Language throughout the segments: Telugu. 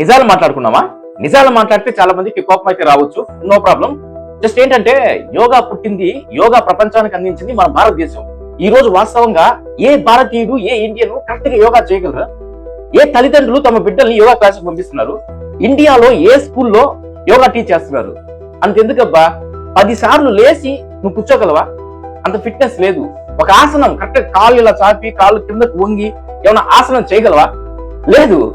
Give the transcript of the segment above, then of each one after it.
నిజాలు మాట్లాడుకున్నామా? నిజాలు మాట్లాడితే చాలా మందికి కోపం అయితే రావచ్చు. No problem. జస్ట్ ఏంటంటే యోగా పుట్టింది యోగా ప్రపంచానికి అందించింది మన భారతదేశం. ఈ రోజు వాస్తవంగా ఏ భారతీయుడు ఏ ఇండియన్ కరెక్ట్గా యోగా చేయగలరా? ఏ తల్లిదండ్రులు తమ బిడ్డల్ని యోగా క్లాస్ పంపిస్తున్నారు? ఇండియాలో ఏ స్కూల్లో యోగా టీచ్ చేస్తున్నారు? అంతెందుకబ్బా? పది సార్లు లేచి నువ్వు కూర్చోగలవా? అంత ఫిట్నెస్ లేదు. ఒక ఆసనం కరెక్ట్ కాళ్ళు ఇలా చాపి కాళ్ళు కిందకు వంగి ఏమైనా ఆసనం చేయగలవా? లేదు.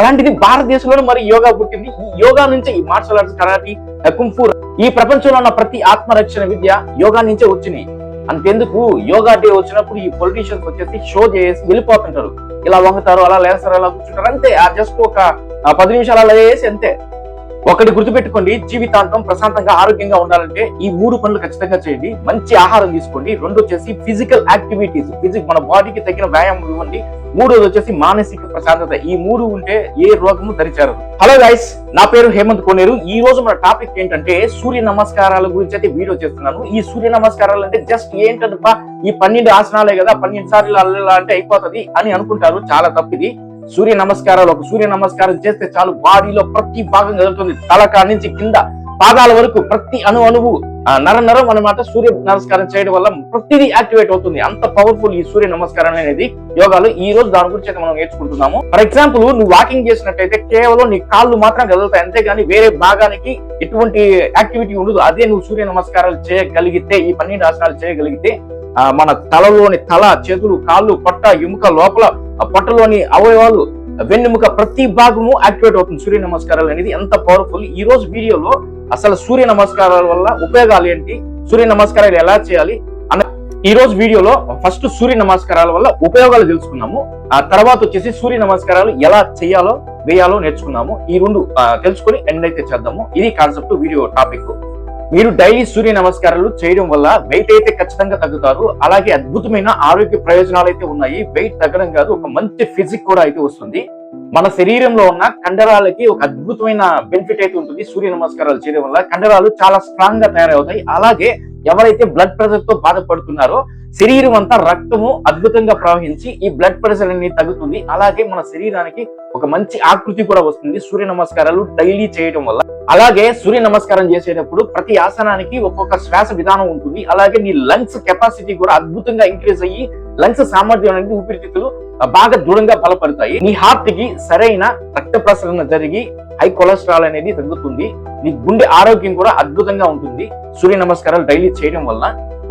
అలాంటిది భారతదేశంలో మరి యోగా పుట్టింది. ఈ యోగా నుంచి ఈ మార్షల్ ఆర్ట్స్ కరాటీ కుంఫు ఈ ప్రపంచంలో ఉన్న ప్రతి ఆత్మరక్షణ విద్య యోగా నుంచే వచ్చినాయి. అంతెందుకు? యోగా డే వచ్చినప్పుడు ఈ పొలిటీషియన్స్ వచ్చేసి షో చేసి వెళ్ళిపోతుంటారు. ఇలా వంగుతారు అలా లేస్తారు అలా కూర్చుంటారు. అంతే జస్ట్ ఒక పది నిమిషాలు అలా చేసి అంతే. ఒకటి గుర్తుపెట్టుకోండి జీవితాంతం ప్రశాంతంగా ఆరోగ్యంగా ఉండాలంటే ఈ మూడు పనులు ఖచ్చితంగా చేయండి. మంచి ఆహారం తీసుకోండి రెండు వచ్చేసి ఫిజికల్ యాక్టివిటీస్ ఫిజిక్ మన బాడీకి తగిన వ్యాయామం ఇవ్వండి మూడోది వచ్చేసి మానసిక ప్రశాంతత. ఈ మూడు ఉంటే ఏ రోగము దరిచారు హలో గైస్ నా పేరు హేమంత్ కోనేరు. ఈ రోజు మన టాపిక్ ఏంటంటే సూర్య నమస్కారాల గురించి అయితే వీడియో చేస్తున్నాను. ఈ సూర్య నమస్కారాలు అంటే జస్ట్ ఏంటంటే ఈ పన్నెండు ఆసనాలే కదా పన్నెండు సార్లు అల్లలా అంటే అయిపోతది అని అనుకుంటారు చాలా తప్పిది సూర్య నమస్కారాలు ఒక సూర్య నమస్కారం చేస్తే చాలు బాడీలో ప్రతి భాగం కదులుతుంది. తల నుంచి కింద పాదాల వరకు ప్రతి అణు అణువు నర నరం అన్నమాట సూర్య నమస్కారం చేయడం వల్ల ప్రతిదీ యాక్టివేట్ అవుతుంది. అంత పవర్ఫుల్ ఈ సూర్య నమస్కారం అనేది యోగాలో ఈ రోజు దాని గురించి మనం నేర్చుకుంటున్నాము. ఫర్ ఎగ్జాంపుల్ నువ్వు వాకింగ్ చేసినట్టయితే కేవలం నీ కాళ్ళు మాత్రం కదులుతాయి. అంతేగాని వేరే భాగానికి ఎటువంటి యాక్టివిటీ ఉండదు. అదే నువ్వు సూర్య నమస్కారాలు చేయగలిగితే ఈ పన్నెండు ఆసనాలు చేయగలిగితే మన తలలోని తల చేతులు కాళ్ళు పొట్ట ఎముక లోపల పొట్టలోని అవయవాలు వెన్నెముక ప్రతి భాగము యాక్టివేట్ అవుతుంది. సూర్య నమస్కారాలు అనేది ఎంత పవర్ఫుల్ ఈ రోజు వీడియోలో అసలు సూర్య నమస్కారాల వల్ల ఉపయోగాలు ఏంటి? సూర్య నమస్కారాలు ఎలా చేయాలి? అన్న ఈ రోజు వీడియోలో ఫస్ట్ సూర్య నమస్కారాల వల్ల ఉపయోగాలు తెలుసుకున్నాము. ఆ తర్వాత వచ్చేసి సూర్య నమస్కారాలు ఎలా చేయాలో వేయాలో నేర్చుకున్నాము. ఈ రెండు తెలుసుకుని తెలుసుకొని ఎండ్ అయితే చేద్దాము. ఇది కాన్సెప్ట్ వీడియో టాపిక్ మీరు డైలీ సూర్య నమస్కారాలు చేయడం వల్ల వెయిట్ అయితే ఖచ్చితంగా తగ్గుతారు. అలాగే అద్భుతమైన ఆరోగ్య ప్రయోజనాలు అయితే ఉన్నాయి. వెయిట్ తగ్గడం కాదు ఒక మంచి ఫిజిక్ కూడా అయితే వస్తుంది. మన శరీరంలో ఉన్న కండరాలకి ఒక అద్భుతమైన బెనిఫిట్ అయితే ఉంటుంది సూర్య నమస్కారాలు చేయడం వల్ల. కండరాలు చాలా స్ట్రాంగ్గా తయారవుతాయి. అలాగే ఎవరైతే బ్లడ్ ప్రెషర్తో బాధపడుతున్నారో శరీరం అంతా రక్తము అద్భుతంగా ప్రవహించి ఈ బ్లడ్ ప్రెషర్ అనేది తగ్గుతుంది. అలాగే మన శరీరానికి ఒక మంచి ఆకృతి కూడా వస్తుంది. సూర్య నమస్కారాలు డైలీ చేయడం వల్ల. అలాగే సూర్య నమస్కారం చేసేటప్పుడు ప్రతి ఆసనానికి ఒక్కొక్క శ్వాస విధానం ఉంటుంది. అలాగే నీ లంగ్స్ కెపాసిటీ కూడా అద్భుతంగా ఇంక్రీజ్ అయ్యి లంగ్స్ సామర్థ్యం అనేది ఊపిరితిత్తులు బాగా దృఢంగా బలపడతాయి. నీ హార్ట్కి సరైన రక్త ప్రసరణ జరిగి హై కొలెస్ట్రాల్ అనేది తగ్గుతుంది. నీ గుండె ఆరోగ్యం కూడా అద్భుతంగా ఉంటుంది. సూర్య నమస్కారాలు డైలీ చేయడం వల్ల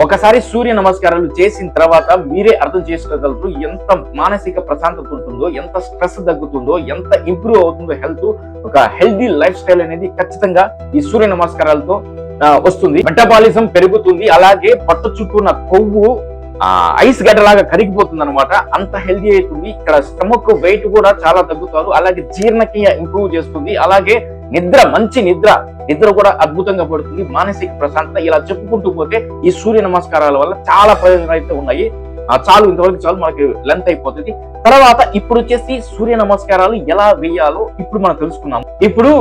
ఒకసారి సూర్య నమస్కారాలు చేసిన తర్వాత మీరే అర్థం చేసుకోగలరు ఎంత మానసిక ప్రశాంతత ఉంటుందో ఎంత స్ట్రెస్ తగ్గుతుందో ఎంత ఇంప్రూవ్ అవుతుందో హెల్త్ ఒక హెల్దీ లైఫ్ స్టైల్ అనేది ఖచ్చితంగా ఈ సూర్య నమస్కారాలతో వస్తుంది. మెటబాలిజం పెరుగుతుంది అలాగే పట్టు చుట్టూ ఉన్న కొవ్వు ఐస్ గడ్డలాగా కరిగిపోతుంది అనమాట అంత హెల్దీ అవుతుంది. ఇక్కడ స్టమక్ వెయిట్ కూడా చాలా తగ్గుతారు. అలాగే జీర్ణక్రియ ఇంప్రూవ్ చేస్తుంది. అలాగే నిద్ర మంచి నిద్ర. నిద్ర కూడా అద్భుతంగా పడుతుంది. మానసిక ప్రశాంతత ఇలా చెప్పుకుంటూ పోతే ఈ సూర్య నమస్కారాల వల్ల చాలా ప్రయోజనాలు అయితే ఉన్నాయి. చాలు ఇంతవరకు చాలు మనకి లెంత్ అయిపోతుంది. తర్వాత ఇప్పుడు వచ్చేసి సూర్య నమస్కారాలు ఎలా వేయాలో ఇప్పుడు మనం తెలుసుకున్నాం ఇప్పుడు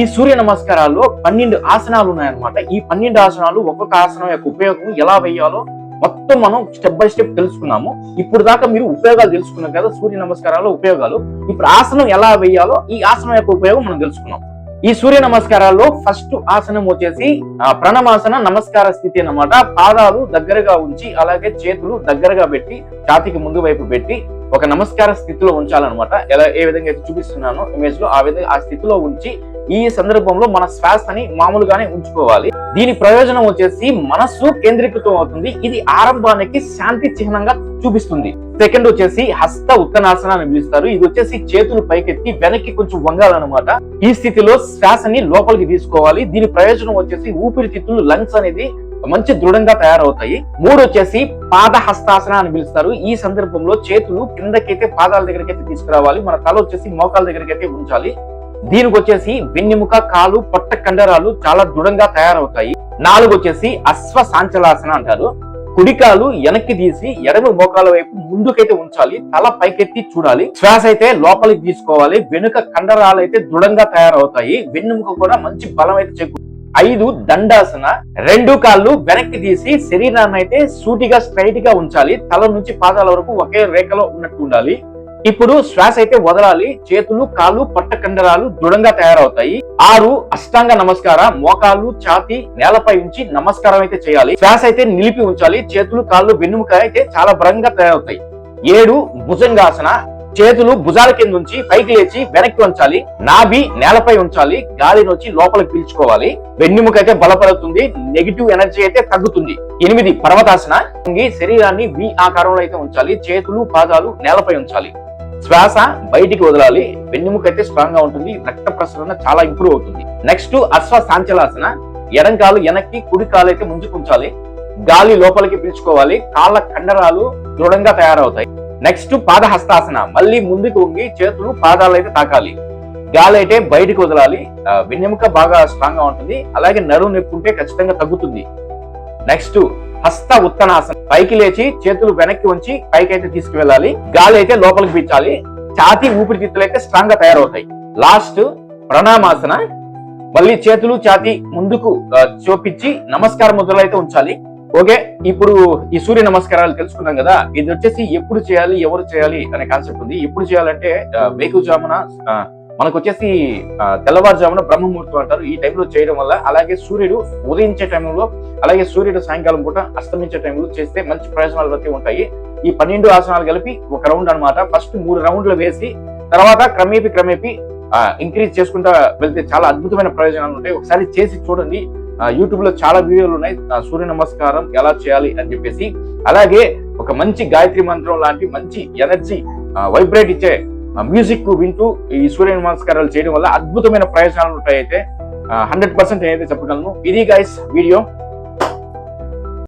ఈ సూర్య నమస్కారాల్లో పన్నెండు ఆసనాలు ఉన్నాయన్నమాట. ఈ పన్నెండు ఆసనాలు ఒక్కొక్క ఆసనం యొక్క ఉపయోగం ఎలా వేయాలో మొత్తం మనం స్టెప్ బై స్టెప్ తెలుసుకున్నాము. ఇప్పుడు దాకా మీరు ఉపయోగాలు తెలుసుకున్నారు కదా సూర్య నమస్కారాల ఉపయోగాలు. ఇప్పుడు ఆసనం ఎలా వేయాలో ఈ ఆసనం యొక్క ఉపయోగం మనం తెలుసుకున్నాం. ఈ సూర్య నమస్కారాల్లో ఫస్ట్ ఆసనం వచ్చేసి ఆ, ప్రణమాసన నమస్కార స్థితి అన్నమాట. పాదాలు దగ్గరగా ఉంచి అలాగే చేతులు దగ్గరగా పెట్టి ఛాతికి ముందు వైపు పెట్టి ఒక నమస్కార స్థితిలో ఉంచాలన్నమాట. ఎలా ఏ విధంగా అయితే చూపిస్తున్నానో ఇమేజ్లో ఆ విధంగా ఆ స్థితిలో ఉంచి ఈ సందర్భంలో మన శ్వాసని మామూలుగానే ఉంచుకోవాలి. దీని ప్రయోజనం వచ్చేసి మనస్సు కేంద్రీకృతం అవుతుంది. ఇది ఆరంభానికి శాంతి చిహ్నంగా చూపిస్తుంది. సెకండ్ వచ్చేసి హస్త ఉత్తనాసన అని పిలుస్తారు. ఇది వచ్చేసి చేతులు పైకెత్తి వెనక్కి కొంచెం వంగాలన్నమాట. ఈ స్థితిలో శ్వాసని లోపలికి తీసుకోవాలి. దీని ప్రయోజనం వచ్చేసి ఊపిరితిత్తులు లంగ్స్ అనేది మంచి దృఢంగా తయారవుతాయి. మూడు వచ్చేసి పాద హస్తాసన అని పిలుస్తారు. ఈ సందర్భంలో చేతులు కిందకైతే పాదాల దగ్గరికి అయితే తీసుకురావాలి. మన తల వచ్చేసి మోకాల దగ్గరికి అయితే ఉంచాలి. దీనికి వచ్చేసి వెన్నెముక కాలు పొట్ట కండరాలు చాలా దృఢంగా తయారవుతాయి. నాలుగు వచ్చేసి అశ్వ సాంచలాసన అంటారు. కుడికాలు వెనక్కి తీసి ఎడమ మోకాల వైపు ముందుకైతే ఉంచాలి తల పైకెత్తి చూడాలి. శ్వాస అయితే లోపలికి తీసుకోవాలి వెనుక కండరాలు అయితే దృఢంగా తయారవుతాయి. వెన్నెముక కూడా మంచి బలం అయితే చెక్కు ఐదు దండాసన. రెండు కాళ్ళు వెనక్కి తీసి శరీరాన్ని అయితే సూటిగా స్ట్రైట్గా ఉంచాలి. తల నుంచి పాదాల వరకు ఒకే రేఖలో ఉన్నట్టు ఉండాలి. ఇప్పుడు శ్వాస అయితే వదలాలి చేతులు కాళ్ళు పట్ట కండరాలు దృఢంగా తయారవుతాయి. ఆరు అష్టాంగ నమస్కార మోకాళ్ళు ఛాతి నేలపై ఉంచి నమస్కారం అయితే చేయాలి. శ్వాస అయితే నిలిపి ఉంచాలి చేతులు కాళ్ళు వెన్నుముక అయితే చాలా బలంగా తయారవుతాయి. ఏడు భుజంగాసన చేతులు భుజాల కింద ఉంచి పైకి లేచి వెనక్కి ఉంచాలి నాభి నేలపై ఉంచాలి గాలిని వచ్చి లోపలికి పీల్చుకోవాలి. వెన్నుముక అయితే బలపడుతుంది నెగిటివ్ ఎనర్జీ అయితే తగ్గుతుంది. ఎనిమిది పర్వతాసన శరీరాన్ని వి ఆకారంలో అయితే ఉంచాలి చేతులు పాదాలు నేలపై ఉంచాలి. శ్వాస బయటికి వదలాలి. వెన్నెముక అయితే స్ట్రాంగ్గా ఉంటుంది. రక్త ప్రసరణ చాలా ఇంప్రూవ్ అవుతుంది. నెక్స్ట్ అశ్వ సాంచలాసన ఎడం కాలు వెనక్కి కుడి కాలు అయితే ముంచుకుంచాలి. గాలి లోపలికి పీల్చుకోవాలి. కాళ్ళ కండరాలు దృఢంగా తయారవుతాయి. నెక్స్ట్ పాదహస్తాసన. మళ్ళీ ముందుకు వంగి చేతులు పాదాలు అయితే తాకాలి. గాలి అయితే బయటికి వదలాలి. వెన్నెముక బాగా స్ట్రాంగ్గా ఉంటుంది. అలాగే నడుము నొప్పి ఉంటే ఖచ్చితంగా తగ్గుతుంది. నెక్స్ట్ హస్త ఉత్తనాసనం. పైకి లేచి చేతులు వెనక్కి ఉంచి పైకి అయితే తీసుకువెళ్ళాలి. గాలి అయితే లోపలికి పీల్చాలి. ఛాతీ ఊపిరితిత్తులు అయితే స్ట్రాంగ్గా తయారవుతాయి. లాస్ట్ ప్రణామాసన మళ్ళీ చేతులు ఛాతీ ముందుకు చూపించి నమస్కార ముద్రలు అయితే ఉంచాలి. ఓకే? ఇప్పుడు ఈ సూర్య నమస్కారాలు తెలుసుకున్నాం కదా. ఇది వచ్చేసి ఎప్పుడు చేయాలి ఎవరు చేయాలి అనే కాన్సెప్ట్ ఉంది. ఎప్పుడు చేయాలంటే ఆ, వేకుజామున మనకు వచ్చేసి తెల్లవారుజామున బ్రహ్మముహూర్తం అంటారు. ఈ టైంలో చేయడం వల్ల అలాగే సూర్యుడు ఉదయించే టైంలో అలాగే సూర్యుడు సాయంకాలం పూట అస్తమించే టైంలో చేస్తే మంచి ప్రయోజనాలు అయితే ఉంటాయి. ఈ పన్నెండు ఆసనాలు కలిపి ఒక రౌండ్ అన్నమాట. ఫస్ట్ మూడు రౌండ్లు వేసి తర్వాత క్రమేపీ క్రమేపీ ఇంక్రీజ్ చేసుకుంటా వెళ్తే చాలా అద్భుతమైన ప్రయోజనాలు ఉంటాయి. ఒకసారి చేసి చూడండి. యూట్యూబ్లో చాలా వీడియోలు ఉన్నాయి. సూర్య నమస్కారం ఎలా చేయాలి అని చెప్పేసి. అలాగే ఒక మంచి గాయత్రి మంత్రం లాంటి మంచి ఎనర్జీ వైబ్రేట్ ఇచ్చే మ్యూజిక్ వింటూ ఈ సూర్య నమస్కారాలు చేయడం వల్ల అద్భుతమైన ప్రయోజనాలు ఉంటాయి అయితే హండ్రెడ్ పర్సెంట్ నేనైతే చెప్పగలను. ఇది గైస్ వీడియో